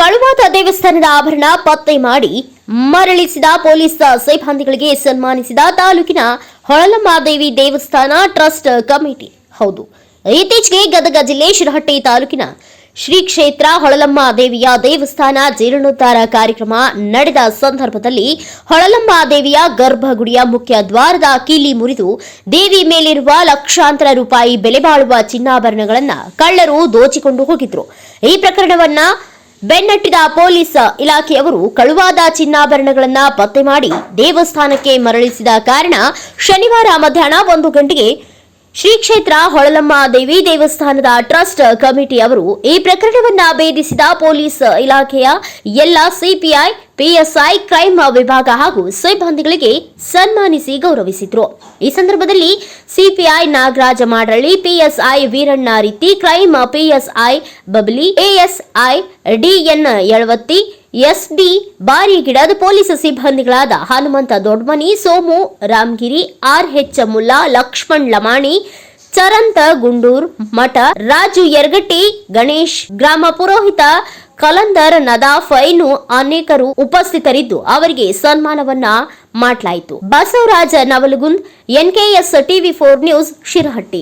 ಕಳುವಾದ ದೇವಸ್ಥಾನದ ಆಭರಣ ಪತ್ತೆ ಮಾಡಿ ಮರಳಿಸಿದ ಪೊಲೀಸ್ ಸಿಬ್ಬಂದಿಗಳಿಗೆ ಸನ್ಮಾನಿಸಿದ ತಾಲೂಕಿನ ಹೊಳಲಮ್ಮಾದೇವಿ ದೇವಸ್ಥಾನ ಟ್ರಸ್ಟ್ ಕಮಿಟಿ. ಹೌದು, ಇತ್ತೀಚೆಗೆ ಗದಗ ಜಿಲ್ಲೆ ಶಿರಹಟ್ಟಿ ತಾಲೂಕಿನ ಶ್ರೀ ಕ್ಷೇತ್ರ ಹೊಳಲಮ್ಮ ದೇವಿಯ ದೇವಸ್ಥಾನ ಜೀರ್ಣೋದ್ಧಾರ ಕಾರ್ಯಕ್ರಮ ನಡೆದ ಸಂದರ್ಭದಲ್ಲಿ ಹೊಳಲಮ್ಮ ದೇವಿಯ ಗರ್ಭಗುಡಿಯ ಮುಖ್ಯ ದ್ವಾರದ ಕೀಲಿ ಮುರಿದು ದೇವಿ ಮೇಲಿರುವ ಲಕ್ಷಾಂತರ ರೂಪಾಯಿ ಬೆಲೆ ಬಾಳುವ ಚಿನ್ನಾಭರಣಗಳನ್ನು ಕಳ್ಳರು ದೋಚಿಕೊಂಡು ಹೋಗಿದ್ರು. ಈ ಪ್ರಕರಣವನ್ನ ಬೆನ್ನಟ್ಟಿದ ಪೊಲೀಸ್ ಇಲಾಖೆಯವರು ಕಳುವಾದ ಚಿನ್ನಾಭರಣಗಳನ್ನ ಪತ್ತೆ ಮಾಡಿ ದೇವಸ್ಥಾನಕ್ಕೆ ಮರಳಿಸಿದ ಕಾರಣ ಶನಿವಾರ ಮಧ್ಯಾಹ್ನ ಒಂದು ಗಂಟೆಗೆ ಶ್ರೀ ಕ್ಷೇತ್ರ ಹೊಳಲಮ್ಮ ದೇವಿ ದೇವಸ್ಥಾನದ ಟ್ರಸ್ಟ್ ಕಮಿಟಿ ಅವರು ಈ ಪ್ರಕರಣವನ್ನ ಭೇದಿಸಿದ ಪೊಲೀಸ್ ಇಲಾಖೆಯ ಎಲ್ಲ ಸಿಪಿಐ, ಪಿಎಸ್ಐ ಕ್ರೈಮ್ ವಿಭಾಗ ಹಾಗೂ ಸಿಬ್ಬಂದಿಗಳಿಗೆ ಸನ್ಮಾನಿಸಿ ಗೌರವಿಸಿದ್ರು. ಈ ಸಂದರ್ಭದಲ್ಲಿ ಸಿಪಿಐ ನಾಗರಾಜ ಮಾಡಳ್ಳಿ, ಪಿಎಸ್ಐ ವೀರಣ್ಣ ರೀತಿ crime PSI Babli, ASI DN Yalavatti SD ಬಾರಿಗಿಡದ police ಸಿಬ್ಬಂದಿಗಳಾದ ಹನುಮಂತ ದೊಡ್ಮನಿ, ಸೋಮು ರಾಮಗಿರಿ ಆರ್ ಎಚ್ ಮುಲ್ಲಾ, ಲಕ್ಷ್ಮಣ್ ಲಮಾಣಿ, ಚರಂತ ಗುಂಡೂರ್ ಮಠ, ರಾಜು ಯರ್ಗಟ್ಟಿ, ಗಣೇಶ್, ಗ್ರಾಮ ಪುರೋಹಿತ ಕಲಂದರ್, ನದಾಫ್ ಇನ್ನು ಅನೇಕರು ಉಪಸ್ಥಿತರಿದ್ದು ಅವರಿಗೆ ಸನ್ಮಾನವನ್ನ ಮಾಡಲಾಯಿತು. Basavaraja Navalgund, NKS TV four news, Shirahatti.